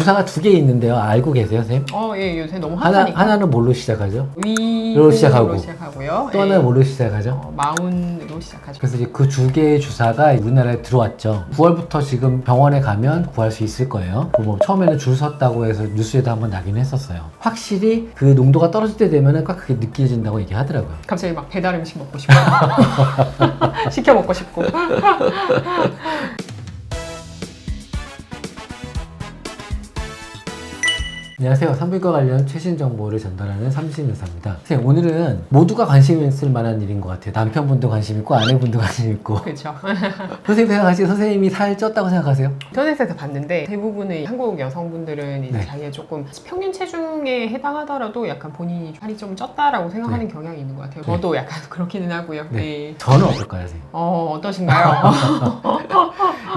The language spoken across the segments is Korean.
주사가 두 개 있는데요. 알고 계세요, 선생님? 어, 예, 요새 너무 하나, 핫하니까. 하나는 뭘로 시작하죠? 위로 시작하고. 시작하고요. 또 예. 하나는 뭘로 시작하죠? 어, 마운으로 시작하죠. 그래서 이제 그 두 개의 주사가 우리나라에 들어왔죠. 9월부터 지금 병원에 가면 구할 수 있을 거예요. 그뭐 처음에는 줄 섰다고 해서 뉴스에도 한번 나긴 했었어요. 확실히 그 농도가 떨어질 때 되면은 꽉 그게 느껴진다고 얘기하더라고요. 갑자기 막 배달 음식 먹고 싶고 시켜 먹고 싶고 안녕하세요. 산부인과 관련 최신 정보를 전달하는 삼신 의사입니다. 선생님, 오늘은 모두가 관심 있을 만한 일인 것 같아요. 남편분도 관심 있고 아내분도 관심 있고. 그렇죠. 선생님 생각하시기에 선생님이 살 쪘다고 생각하세요? 인터넷에서 봤는데 대부분의 한국 여성분들은 이제 네. 자기가 조금 평균 체중에 해당하더라도 약간 본인이 살이 좀 쪘다라고 생각하는 경향이 있는 것 같아요. 저도 약간 그렇기는 하고요. 네. 네. 저는 어떨까요, 선생님? 어 어떠신가요?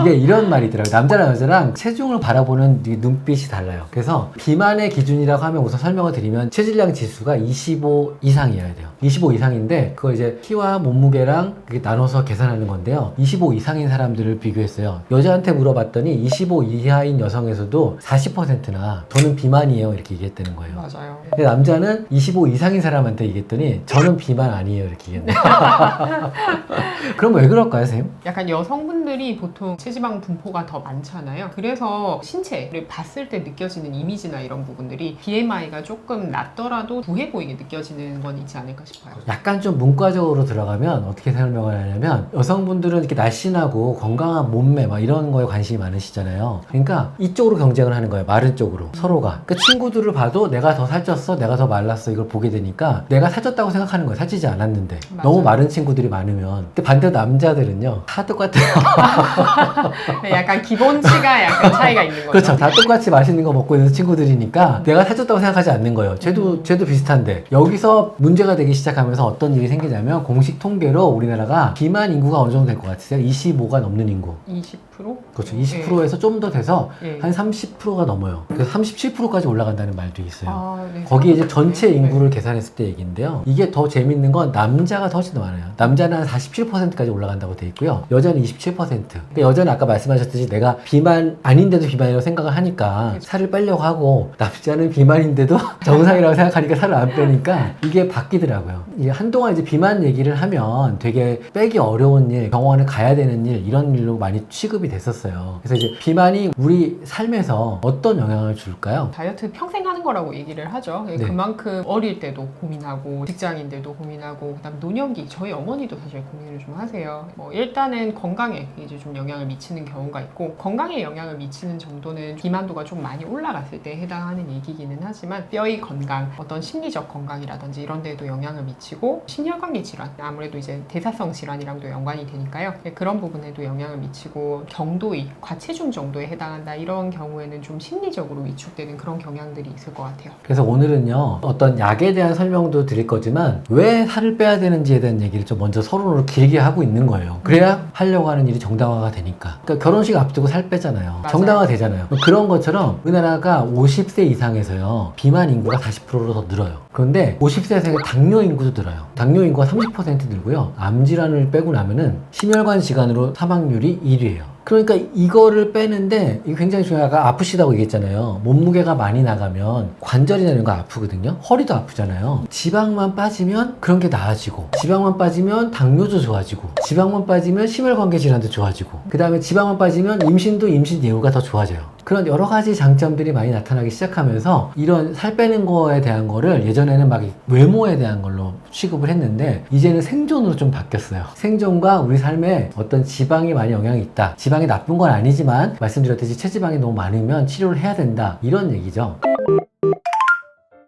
이게 이런 말이 있더라고요. 남자랑 여자랑 체중을 바라보는 이 눈빛이 달라요. 그래서 비만의 기준이라고 하면 우선 설명을 드리면 체질량 지수가 25 이상이어야 돼요. 25 이상인데 그거 이제 키와 몸무게랑 나눠서 계산하는 건데요. 25 이상인 사람들을 비교했어요. 여자한테 물어봤더니 25 이하인 여성에서도 40%나 저는 비만이에요 이렇게 얘기했다는 거예요. 맞아요. 근데 남자는 25 이상인 사람한테 얘기했더니 저는 비만 아니에요 이렇게 얘기했네요. 그럼 왜 그럴까요, 선생님? 약간 여성분들이 보통 체지방 분포가 더 많잖아요. 그래서 신체를 봤을 때 느껴지는 이미지나 이런 부분들이 BMI가 조금 낮더라도 부해 보이게 느껴지는 건 있지 않을까 싶어요. 약간 좀 문과적으로 들어가면 어떻게 설명을 하냐면 여성분들은 이렇게 날씬하고 건강한 몸매 막 이런 거에 관심이 많으시잖아요. 그러니까 이쪽으로 경쟁을 하는 거예요. 마른 쪽으로 서로가. 그 친구들을 봐도 내가 더 살쪘어, 내가 더 말랐어 이걸 보게 되니까 내가 살쪘다고 생각하는 거예요. 살찌지 않았는데 맞아요. 너무 마른 친구들이 많으면. 근데 반대로 남자들은요 다 똑같아요. 네, 약간 기본치가 약간 차이가 있는 거죠. 그렇죠. 다 똑같이 맛있는 거 먹고 있는 친구들이니까 내가 살쪘다고 생각하지 않는 거예요. 쟤도, 쟤도 비슷한데. 여기서 문제가 되기 시작하면서 어떤 일이 생기냐면 공식 통계로 우리나라가 비만 인구가 어느 정도 될 것 같으세요? 25가 넘는 인구. 20%? 그렇죠. 20%에서 좀 더 돼서 예. 한 30%가 넘어요. 그래서 37%까지 올라간다는 말도 있어요. 아, 네. 거기에 이제 전체 네. 인구를 계산했을 때 얘기인데요. 이게 더 재밌는 건 남자가 더 훨씬 더 많아요. 남자는 한 47%까지 올라간다고 돼 있고요. 여자는 27%. 그러니까 여자 는 아까 말씀하셨듯이 내가 비만 아닌데도 비만이라고 생각을 하니까 그렇죠. 살을 빼려고 하고 남자는 비만인데도 정상이라고 생각하니까 살을 안 빼니까 이게 바뀌더라고요. 이게 한동안 이제 비만 얘기를 하면 되게 빼기 어려운 일, 병원에 가야 되는 일 이런 일로 많이 취급이 됐었어요. 그래서 이제 비만이 우리 삶에서 어떤 영향을 줄까요? 다이어트 평생 하는 거라고 얘기를 하죠. 네. 그만큼 어릴 때도 고민하고 직장인들도 고민하고 그다음 노년기 저희 어머니도 사실 고민을 좀 하세요. 뭐 일단은 건강에 이제 좀 영향을 미치는 경우가 있고 건강에 영향을 미치는 정도는 비만도가 좀 많이 올라갔을 때 해당하는 얘기기는 하지만 뼈의 건강, 어떤 심리적 건강이라든지 이런 데에도 영향을 미치고 심혈관계 질환 아무래도 이제 대사성 질환이랑도 연관이 되니까요. 네, 그런 부분에도 영향을 미치고 경도의 과체중 정도에 해당한다 이런 경우에는 좀 심리적으로 위축되는 그런 경향들이 있을 것 같아요. 그래서 오늘은요 어떤 약에 대한 설명도 드릴 거지만 왜 살을 빼야 되는지에 대한 얘기를 좀 먼저 서론으로 길게 하고 있는 거예요 그래야 하려고 하는 일이 정당화가 되니까 그러니까 결혼식 앞두고 살 빼잖아요. 맞아요. 정당화 되잖아요. 그런 것처럼 우리나라가 50세 이상에서요 비만 인구가 40%로 더 늘어요. 그런데 50세 이상의 당뇨 인구도 늘어요. 당뇨 인구가 30% 늘고요. 암 질환을 빼고 나면은 심혈관 질환으로 사망률이 1위예요 그러니까 이거를 빼는데 이게 굉장히. 아까 아프시다고 얘기했잖아요. 몸무게가 많이 나가면 관절이나 이런 거 아프거든요. 허리도 아프잖아요. 지방만 빠지면 그런 게 나아지고 지방만 빠지면 당뇨도 좋아지고 지방만 빠지면 심혈관계 질환도 좋아지고 그 다음에 지방만 빠지면 임신도 임신 예후가 더 좋아져요. 그런 여러 가지 장점들이 많이 나타나기 시작하면서 이런 살 빼는 거에 대한 거를 예전에는 막 외모에 대한 걸로 취급을 했는데 이제는 생존으로 좀 바뀌었어요. 생존과 우리 삶에 어떤 지방이 많이 영향이 있다. 지방이 나쁜 건 아니지만 말씀드렸듯이 체지방이 너무 많으면 치료를 해야 된다. 이런 얘기죠.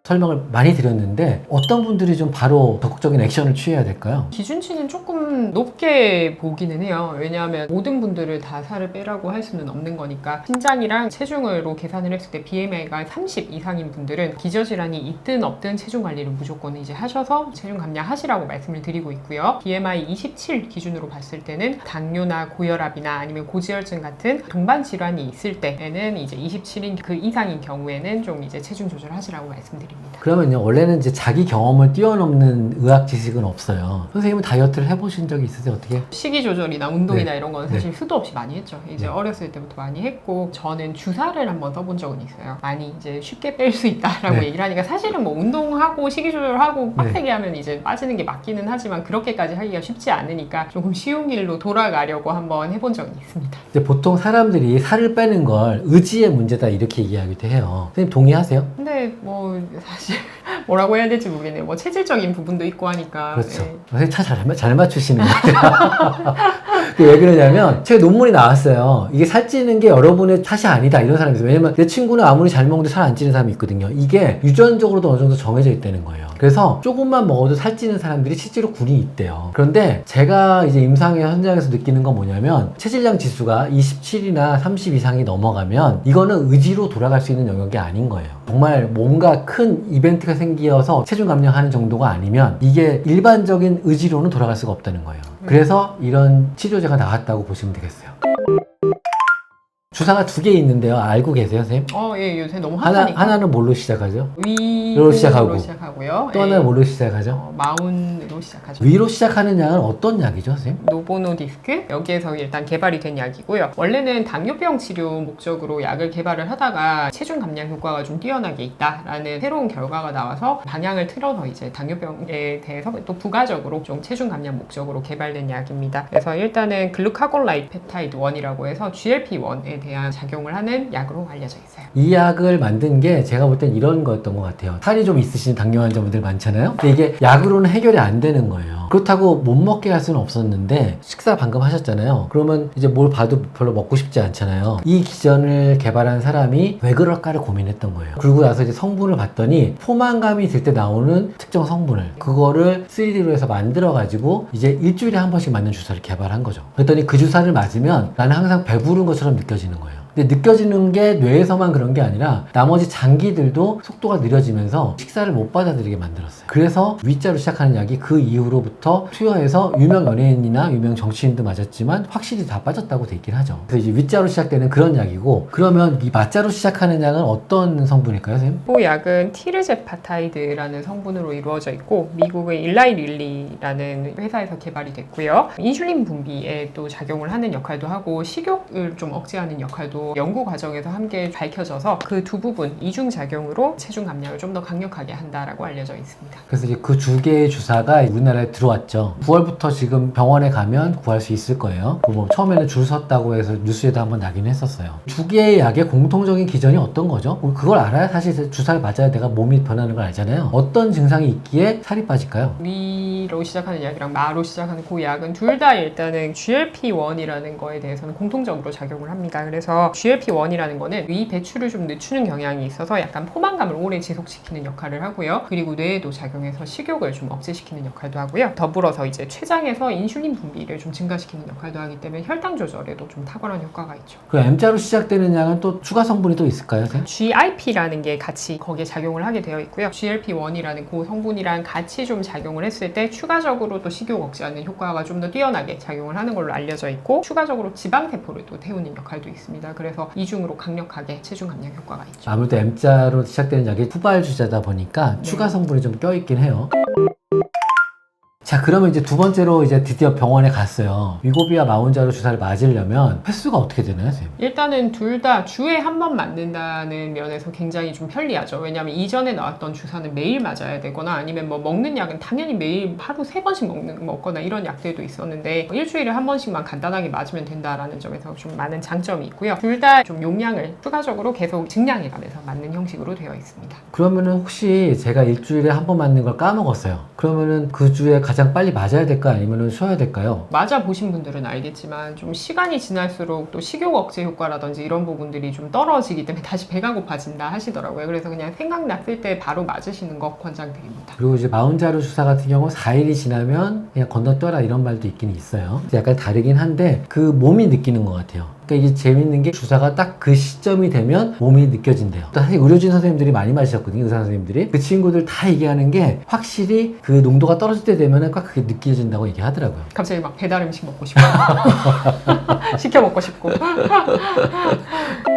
설명을 많이 드렸는데 어떤 분들이 좀 바로 적극적인 액션을 취해야 될까요? 기준치는 조금 높게 보기는 해요. 왜냐하면 모든 분들을 다 살을 빼라고 할 수는 없는 거니까 신장이랑 체중으로 계산을 했을 때 BMI가 30 이상인 분들은 기저질환이 있든 없든 체중 관리를 무조건 이제 하셔서 체중 감량하시라고 말씀을 드리고 있고요. BMI 27 기준으로 봤을 때는 당뇨나 고혈압이나 아니면 고지혈증 같은 동반 질환이 있을 때에는 이제 27인 그 이상인 경우에는 좀 이제 체중 조절하시라고 말씀드립니다. 드립니다. 그러면요, 원래는 이제 자기 경험을 뛰어넘는 의학 지식은 없어요. 선생님은 다이어트를 해보신 적이 있으세요? 어떻게? 식이 조절이나 운동이나 이런 건 사실 네. 수도 없이 많이 했죠. 이제 네. 어렸을 때부터 많이 했고 저는 주사를 한번 써본 적은 있어요. 많이 이제 쉽게 뺄 수 있다라고 네. 얘기를 하니까 사실은 뭐 운동하고 식이 조절하고 빡세게 하면 이제 빠지는 게 맞기는 하지만 그렇게까지 하기가 쉽지 않으니까 조금 쉬운 길로 돌아가려고 한번 해본 적은 있습니다. 이제 보통 사람들이 살을 빼는 걸 의지의 문제다 이렇게 이야기도 해요. 선생님 동의하세요? 근데 뭐 사실 뭐라고 해야 될지 모르겠네요. 뭐 체질적인 부분도 있고 하니까 그렇죠. 네. 선생님 차잘 잘 맞추시는 것 같아요. 왜 그러냐면 제 논문이 나왔어요. 이게 살찌는 게 여러분의 탓이 아니다 이런 사람이 있어요. 왜냐면 내 친구는 아무리 잘 먹는데 살 안 찌는 사람이 있거든요. 이게 유전적으로도 어느 정도 정해져 있다는 거예요. 그래서 조금만 먹어도 살찌는 사람들이 실제로 군이 있대요. 그런데 제가 이제 임상의 현장에서 느끼는 건 뭐냐면 체질량 지수가 27이나 30 이상이 넘어가면 이거는 의지로 돌아갈 수 있는 영역이 아닌 거예요. 정말 뭔가 큰 이벤트가 생기어서 체중 감량하는 정도가 아니면 이게 일반적인 의지로는 돌아갈 수가 없다는 거예요. 그래서 이런 치료제가 나왔다고 보시면 되겠어요. 주사가 두 개 있는데요. 알고 계세요, 선생님? 어, 예, 요새 너무 하나, 핫하니까 하나는 뭘로 시작하죠? 위로 시작하고. 시작하고요. 또 예. 하나는 뭘로 시작하죠? 어, 마운으로 시작하죠. 위로 시작하는 약은 어떤 약이죠, 선생님? 노보노 디스크 여기에서 일단 개발이 된 약이고요. 원래는 당뇨병 치료 목적으로 약을 개발을 하다가 체중 감량 효과가 좀 뛰어나게 있다라는 새로운 결과가 나와서 방향을 틀어서 이제 당뇨병에 대해서 또 부가적으로 좀 체중 감량 목적으로 개발된 약입니다. 그래서 일단은 글루카골라이드 펩타이드 1이라고 해서 GLP-1에 대한 작용을 하는 약으로 알려져 있어요. 이 약을 만든 게 제가 볼 땐 이런 거였던 것 같아요. 살이 좀 있으신 당뇨 환자분들 많잖아요. 근데 이게 약으로는 해결이 안 되는 거예요. 그렇다고 못 먹게 할 수는 없었는데 식사 방금 하셨잖아요. 그러면 이제 뭘 봐도 별로 먹고 싶지 않잖아요. 이 기전을 개발한 사람이 왜 그럴까를 고민했던 거예요. 그리고 나서 이제 성분을 봤더니 포만감이 들 때 나오는 특정 성분을 그거를 3D로 해서 만들어 가지고 이제 일주일에 한 번씩 맞는 주사를 개발한 거죠. 그랬더니 그 주사를 맞으면 나는 항상 배부른 것처럼 느껴지는. 근데 느껴지는 게 뇌에서만 그런 게 아니라 나머지 장기들도 속도가 느려지면서 식사를 못 받아들이게 만들었어요. 그래서 위자로 시작하는 약이 그 이후로부터 투여해서 유명 연예인이나 유명 정치인도 맞았지만 확실히 다 빠졌다고 돼 있긴 하죠. 그래서 이제 위자로 시작되는 그런 약이고 그러면 이 맞자로 시작하는 약은 어떤 성분일까요, 선생님? 이 약은 티르제파타이드라는 성분으로 이루어져 있고 미국의 일라이 릴리라는 회사에서 개발이 됐고요. 인슐린 분비에 또 작용을 하는 역할도 하고 식욕을 좀 억제하는 역할도 연구 과정에서 함께 밝혀져서 그 두 부분 이중 작용으로 체중 감량을 좀 더 강력하게 한다라고 알려져 있습니다. 그래서 이제 그 두 개의 주사가 우리나라에 들어왔죠. 9월부터 지금 병원에 가면 구할 수 있을 거예요. 뭐 처음에는 줄 섰다고 해서 뉴스에도 한번 나긴 했었어요. 두 개의 약의 공통적인 기전이 어떤 거죠? 우리 그걸 알아야 사실 주사를 맞아야 내가 몸이 변하는 걸 알잖아요. 어떤 증상이 있기에 살이 빠질까요? 위로 시작하는 약이랑 마로 시작하는 그 약은 둘 다 일단은 GLP-1이라는 거에 대해서는 공통적으로 작용을 합니다. 그래서 GLP-1이라는 거는 위 배출을 좀 늦추는 경향이 있어서 약간 포만감을 오래 지속시키는 역할을 하고요. 그리고 뇌에도 작용해서 식욕을 좀 억제시키는 역할도 하고요. 더불어서 이제 췌장에서 인슐린 분비를 좀 증가시키는 역할도 하기 때문에 혈당 조절에도 좀 탁월한 효과가 있죠. 그 M자로 시작되는 약은 또 추가 성분이 또 있을까요, 선생님? GIP라는 게 같이 거기에 작용을 하게 되어 있고요. GLP-1이라는 그 성분이랑 같이 좀 작용을 했을 때 추가적으로 또 식욕 억제하는 효과가 좀 더 뛰어나게 작용을 하는 걸로 알려져 있고 추가적으로 지방 세포를 또 태우는 역할도 있습니다. 그래서 이중으로 강력하게 체중 감량 효과가 있죠. 아무래도 M자로 시작되는 약이 후발 주자다 보니까 네. 추가 성분이 좀 껴있긴 해요. 자, 그러면 이제 두 번째로 이제 드디어 병원에 갔어요. 위고비와 마운자로 주사를 맞으려면 횟수가 어떻게 되나요, 선생님? 일단은 둘 다 주에 한 번 맞는다는 면에서 굉장히 좀 편리하죠. 왜냐하면 이전에 나왔던 주사는 매일 맞아야 되거나 아니면 뭐 먹는 약은 당연히 매일 하루 세 번씩 먹는 먹거나 이런 약들도 있었는데 일주일에 한 번씩만 간단하게 맞으면 된다라는 점에서 좀 많은 장점이 있고요. 둘 다 좀 용량을 추가적으로 계속 증량해가면서 맞는 형식으로 되어 있습니다. 그러면은 혹시 제가 일주일에 한 번 맞는 걸 까먹었어요. 그러면은 그 주에 가장 빨리 맞아야 될까요? 아니면은 쉬어야 될까요? 맞아 보신 분들은 알겠지만 좀 시간이 지날수록 또 식욕 억제 효과라든지 이런 부분들이 좀 떨어지기 때문에 다시 배가 고파진다 하시더라고요. 그래서 그냥 생각났을 때 바로 맞으시는 거 권장드립니다. 그리고 이제 마운자로 주사 같은 경우 4일이 지나면 그냥 건너뛰어라 이런 말도 있긴 있어요. 약간 다르긴 한데 그 몸이 느끼는 것 같아요. 그러니까 이게 재밌는 게 주사가 딱 그 시점이 되면 몸이 느껴진대요. 또 사실 의료진 선생님들이 많이 맞으셨거든요. 의사 선생님들이. 그 친구들 다 얘기하는 게 확실히 그 농도가 떨어질 때 되면은 꽉 그게 느껴진다고 얘기하더라고요. 갑자기 막 배달 음식 먹고 싶고 시켜 먹고 싶고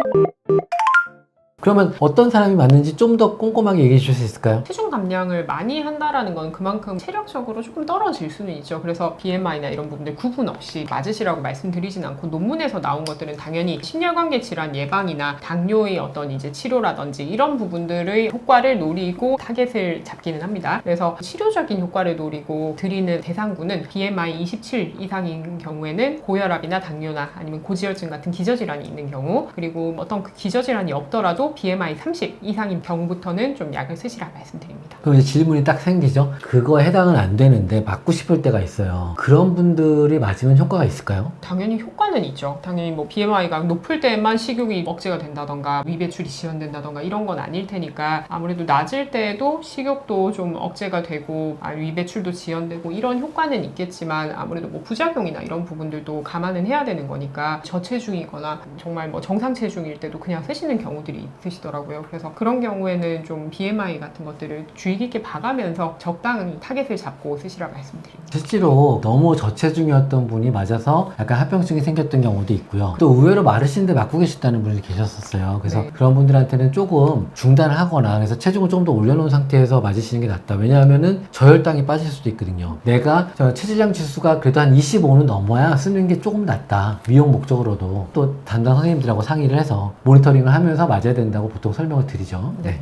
그러면 어떤 사람이 맞는지 좀 더 꼼꼼하게 얘기해 주실 수 있을까요? 체중 감량을 많이 한다라는 건 그만큼 체력적으로 조금 떨어질 수는 있죠. 그래서 BMI나 이런 부분들 구분 없이 맞으시라고 말씀드리진 않고 논문에서 나온 것들은 당연히 심혈관계 질환 예방이나 당뇨의 어떤 이제 치료라든지 이런 부분들의 효과를 노리고 타겟을 잡기는 합니다. 그래서 치료적인 효과를 노리고 드리는 대상군은 BMI 27 이상인 경우에는 고혈압이나 당뇨나 아니면 고지혈증 같은 기저질환이 있는 경우 그리고 어떤 그 기저질환이 없더라도 BMI 30 이상인 경우부터는 좀 약을 쓰시라 말씀드립니다. 그럼 이제 질문이 딱 생기죠. 그거에 해당은 안 되는데 맞고 싶을 때가 있어요. 그런 분들이 맞으면 효과가 있을까요? 당연히 효과는 있죠. 당연히 뭐 BMI가 높을 때만 식욕이 억제가 된다던가 위배출이 지연된다던가 이런 건 아닐 테니까 아무래도 낮을 때에도 식욕도 좀 억제가 되고 아, 위배출도 지연되고 이런 효과는 있겠지만 아무래도 뭐 부작용이나 이런 부분들도 감안은 해야 되는 거니까 저체중이거나 정말 뭐 정상 체중일 때도 그냥 쓰시는 경우들이 있으시더라고요. 그래서 그런 경우에는 좀 BMI 같은 것들을 주의 깊게 봐가면서 적당히 타겟을 잡고 쓰시라 말씀드립니다. 실제로 너무 저체중이었던 분이 맞아서 약간 합병증이 생겼던 경우도 있고요. 또 의외로 마르신데 맞고 계셨다는 분이 계셨었어요. 그래서 네. 그런 분들한테는 조금 중단을 하거나 그래서 체중을 좀더 올려놓은 상태에서 맞으시는 게 낫다. 왜냐하면은 저혈당이 빠질 수도 있거든요. 내가 저 체지장 지수가 그래도 한 25는 넘어야 쓰는 게 조금 낫다. 미용 목적으로도 또 담당 선생님들하고 상의를 해서 모니터링을 하면서 맞아야 된다고 보통 설명을 드리죠. 네.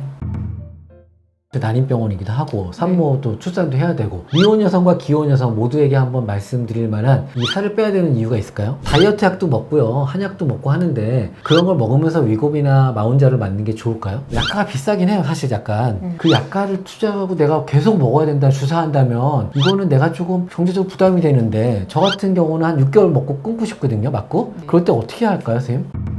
난임병원이기도 하고 산모도 출산도 해야 되고 미혼 여성과 기혼 여성 모두에게 한번 말씀드릴 만한 이 살을 빼야 되는 이유가 있을까요? 다이어트 약도 먹고요 한약도 먹고 하는데 그런 걸 먹으면서 위고비나 마운자를 맞는 게 좋을까요? 약가가 비싸긴 해요 사실 약간 음. 그 약가를 투자하고 내가 계속 먹어야 된다 주사한다면 이거는 내가 조금 경제적으로 부담이 되는데 저 같은 경우는 한 6개월 먹고 끊고 싶거든요 맞고 네. 그럴 때 어떻게 할까요 선생님?